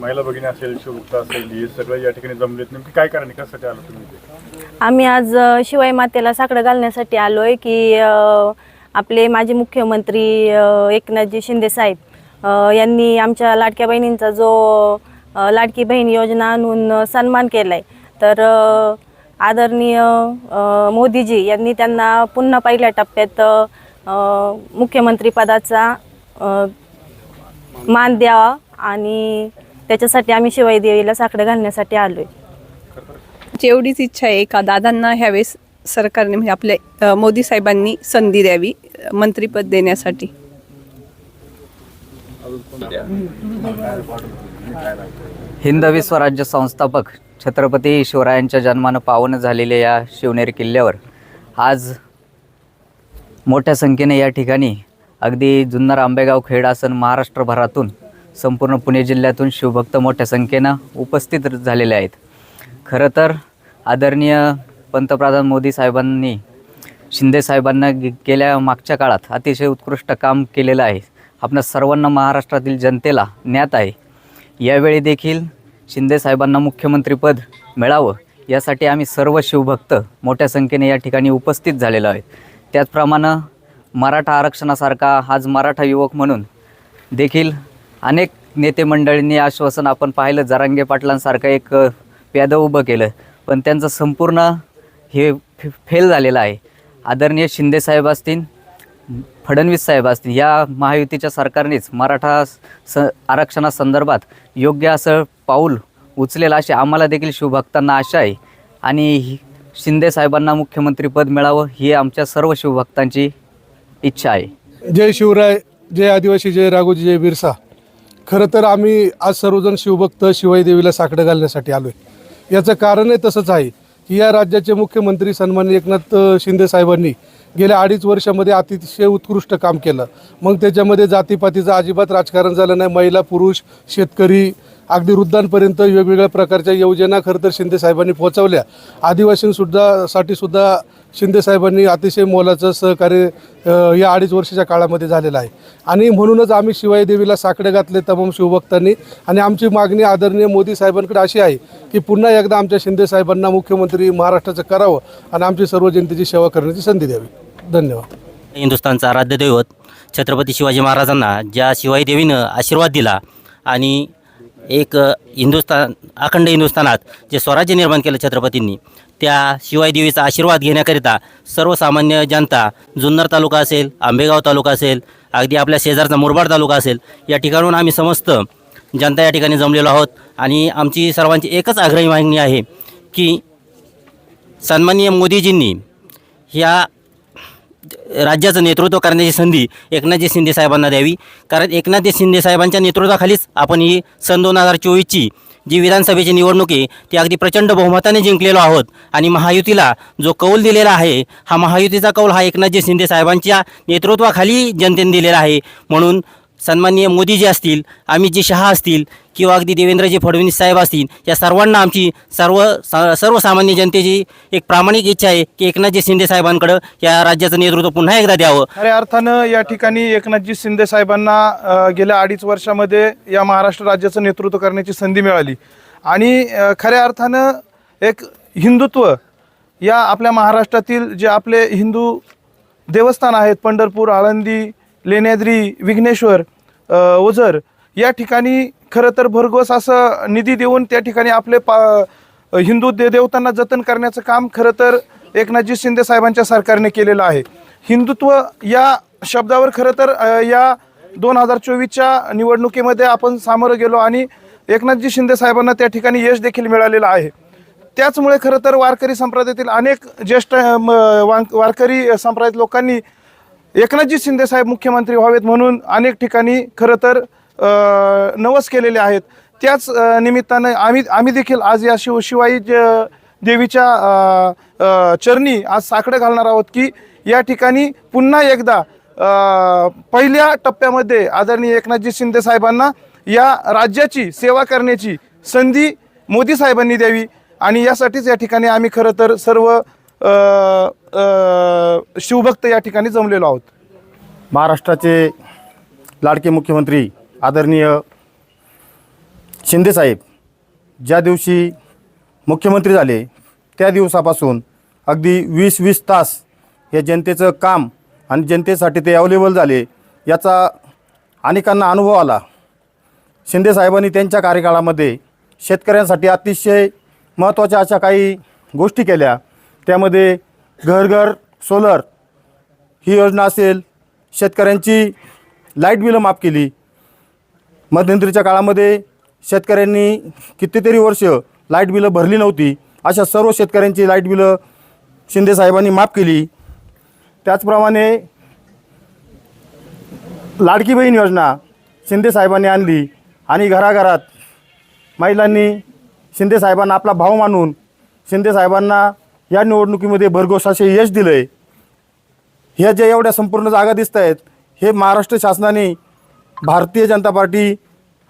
महिला भगिनी असेल शिवगुप्ता असेल हे सगळं या ठिकाणी जमलेत नेमकी काय कारण कशासाठी आलं तुम्ही इथे? आम्ही आज अ, शिवाई मातेला साकडं घालण्यासाठी आलोय की अ, आपले माजी मुख्यमंत्री अ, एकनाथजी शिंदे साहेब अ, यांनी आमच्या लाडक्या बहिणींचा जो लाडकी बहीण योजना आणून सन्मान केला आहे तर आदरणीय मोदीजी यांनी त्यांना पुन्हा पहिल्या टप्प्यात मुख्यमंत्रीपदाचा मान द्यावा आणि त्याच्यासाठी आम्ही शिवाई देवीला साकडं घालण्यासाठी आलो आहे एवढीच इच्छा आहे का दादांना ह्यावेळेस सरकारने म्हणजे आपल्या मोदी साहेबांनी संधी द्यावी मंत्रीपद देण्यासाठी. हिंदवी स्वराज्य संस्थापक छत्रपती शिवरायांच्या जन्मानं पावन झालेल्या या शिवनेरी किल्ल्यावर आज मोठ्या संख्येने या ठिकाणी अगदी जुन्नर आंबेगाव खेड आसन महाराष्ट्रभरातून संपूर्ण पुणे जिल्ह्यातून शिवभक्त मोठ्या संख्येनं उपस्थित झालेले आहेत. खरं तर आदरणीय पंतप्रधान मोदी साहेबांनी शिंदे साहेबांना गेल्या मागच्या काळात अतिशय उत्कृष्ट काम केलेलं आहे. आपल्या सर्वांना महाराष्ट्रातील जनतेला ज्ञात आहे. यावेळी देखील शिंदे साहेबांना मुख्यमंत्रीपद मिळावं यासाठी आम्ही सर्व शिवभक्त मोठ्या संख्येने या ठिकाणी उपस्थित झालेलो आहे. त्याचप्रमाणे मराठा आरक्षणासारखा आज मराठा युवक म्हणून देखील अनेक नेते मंडळींनी आश्वासन आपण पाहिलं जरांगे पाटलांसारखं एक प्यादं उभं केलं. पण त्यांचं संपूर्ण हे फे- फेल झालेलं आहे. आदरणीय शिंदेसाहेब असतील फडणवीस साहेब असतील या महायुतीच्या सरकारनेच मराठा स आरक्षणासंदर्भात योग्य असं पाऊल उचलेलं असे आम्हाला देखील शिवभक्तांना आशा आहे. आणि शिंदे साहेबांना मुख्यमंत्रीपद मिळावं ही आमच्या सर्व शिवभक्तांची इच्छा आहे. जय शिवराय जय आदिवासी जय राघोजी जय बिरसा. खरं तर आम्ही आज सर्वजण शिवभक्त शिवाई देवीला साकडं घालण्यासाठी आलो आहे याचं कारणही तसंच आहे. या राज्याचे मुख्यमंत्री सन्मान्य एकनाथ शिंदे साहेबांनी गेल्या अडीच वर्षामध्ये अतिशय उत्कृष्ट काम केलं. मग त्याच्यामध्ये जातीपातीचं अजिबात राजकारण झालं नाही. महिला पुरुष शेतकरी अगदी वृद्धांपर्यंत वेगवेगळ्या प्रकारच्या योजना खरं तर शिंदे साहेबांनी पोहोचवल्या. आदिवासींसुद्धा साठी सुद्धा शिंदे साहेबांनी अतिशय मोलाचं सहकार्य या अडीच वर्षाच्या काळामध्ये झालेलं आहे. आणि म्हणूनच आम्ही शिवाई देवीला साकडे घातले तमाम शिवभक्तांनी. आणि आमची मागणी आदरणीय मोदी साहेबांकडे अशी आहे की पुन्हा एकदा आमच्या शिंदे साहेबांना मुख्यमंत्री महाराष्ट्राचं करावं आणि आमची सर्व जनतेची सेवा करण्याची संधी द्यावी. धन्यवाद. हिंदुस्थानचा आराध्य दैवत छत्रपती शिवाजी महाराजांना ज्या शिवाई देवीनं आशीर्वाद दिला आणि एक हिंदुस्तान हिंदुस्थान अखंड हिंदुस्थानात जे स्वराज्य निर्माण केलं छत्रपतींनी त्या शिवाय देवीचा आशीर्वाद घेण्याकरिता सर्वसामान्य जनता जुन्नर तालुका असेल आंबेगाव तालुका असेल अगदी आपल्या शेजारचा मुरबाड तालुका असेल या ठिकाणून आम्ही समस्त जनता या ठिकाणी जमलेलो आहोत. आणि आमची सर्वांची एकच आग्रही मागणी आहे की सन्माननीय मोदीजींनी ह्या राज्याचं नेतृत्व करण्याची संधी एकनाथजी शिंदे साहेबांना द्यावी. कारण एकनाथजी शिंदे साहेबांच्या नेतृत्वाखालीच आपण ही सन दोन हजार चोवीसची जी विधानसभेची निवडणूक आहे ती अगदी प्रचंड बहुमताने जिंकलेलो आहोत. आणि महायुतीला जो कौल दिलेला आहे हा महायुतीचा कौल हा एकनाथजी शिंदे साहेबांच्या नेतृत्वाखाली जनतेने दिलेला आहे. म्हणून सन्माननीय मोदीजी असतील अमितजी शहा असतील किंवा अगदी देवेंद्रजी फडणवीस साहेब असतील या सर्वांना आमची सर्व सा सर्वसामान्य जनतेची एक प्रामाणिक इच्छा आहे की एकनाथजी शिंदे साहेबांकडं या राज्याचं नेतृत्व पुन्हा एकदा द्यावं. खऱ्या अर्थानं या ठिकाणी एकनाथजी शिंदे साहेबांना गेल्या अडीच वर्षामध्ये या महाराष्ट्र राज्याचं नेतृत्व करण्याची संधी मिळाली. आणि खऱ्या अर्थानं एक हिंदुत्व या आपल्या महाराष्ट्रातील जे आपले हिंदू देवस्थान आहेत पंढरपूर आळंदी लेण्याद्री विघ्नेश्वर ओझर या ठिकाणी खरं तर भरघोस असं निधी देऊन त्या ठिकाणी आपले पा हिंदू दे देवतांना जतन करण्याचं काम खरं तर एकनाथजी शिंदे साहेबांच्या सरकारने केलेलं आहे. हिंदुत्व या शब्दावर खरं तर या दोन हजार चोवीसच्या निवडणुकीमध्ये आपण सामोरं गेलो आणि एकनाथजी शिंदे साहेबांना त्या ठिकाणी यश देखील मिळालेलं आहे. त्याचमुळे खरं तर वारकरी संप्रदायातील अनेक ज्येष्ठ म, वां- वारकरी संप्रदायात लोकांनी एकनाथजी शिंदे साहेब मुख्यमंत्री व्हावेत म्हणून अनेक ठिकाणी खरं तर नवस केलेले आहेत. त्याच निमित्तानं आम्ही आम्ही देखील आज या शिव शिवाई ज- देवीच्या चरणी आज साकडं घालणार आहोत की या ठिकाणी पुन्हा एकदा पहिल्या टप्प्यामध्ये आदरणीय एकनाथजी शिंदे साहेबांना या राज्याची सेवा करण्याची संधी मोदी साहेबांनी द्यावी आणि यासाठीच या ठिकाणी आम्ही खरं तर सर्व शिवभक्त या ठिकाणी जमलेलो आहोत. महाराष्ट्राचे लाडके मुख्यमंत्री आदरणीय शिंदेसाहेब ज्या दिवशी मुख्यमंत्री झाले त्या दिवसापासून अगदी वीस वीस तास हे जनतेचं काम आणि जनतेसाठी ते अवेलेबल झाले याचा अनेकांना अनुभव आला. शिंदेसाहेबांनी त्यांच्या कार्यकाळामध्ये शेतकऱ्यांसाठी अतिशय महत्त्वाच्या अशा काही गोष्टी केल्या. त्यामध्ये घर घर सोलर ही योजना असेल. शेतकऱ्यांची लाइट बिलं माफ केली. मध्यंतरीच्या काळामध्ये शेतकऱ्यांनी कितीतरी वर्ष लाइट बिलं भरली नव्हती. अशा सर्व शेतकऱ्यांची लाइट बिलं शिंदेसाहेबांनी माफ केली. त्याचप्रमाणे लाडकी बहीण योजना शिंदेसाहेबांनी आणली आणि घराघरात महिलांनी शिंदेसाहेबांना आपला भाव मानून शिंदेसाहेबांना या निवडणुकीमध्ये भरघोस असे यश दिलं आहे ह्या ज्या एवढ्या संपूर्ण जागा दिसत आहेत हे महाराष्ट्र शासनाने भारतीय जनता पार्टी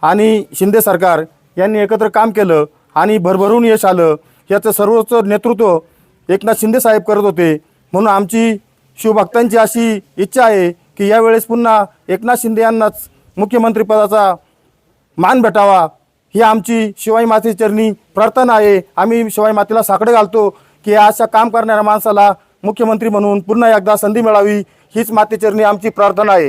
आणि शिंदे सरकार यांनी एकत्र काम केलं आणि भरभरून यश आलं. याचं सर्वोच्च नेतृत्व एकनाथ शिंदे साहेब करत होते. म्हणून आमची शिवभक्तांची अशी इच्छा आहे की यावेळेस पुन्हा एकनाथ शिंदे यांनाच मुख्यमंत्रीपदाचा मान भेटावा. ही आमची शिवाई माते चरणी प्रार्थना आहे. आम्ही शिवाई मातेला साकडं घालतो. की अशा काम करणाऱ्या माणसाला मुख्यमंत्री म्हणून पुन्हा एकदा संधी मिळावी हीच मातेचरणी आमची प्रार्थना आहे.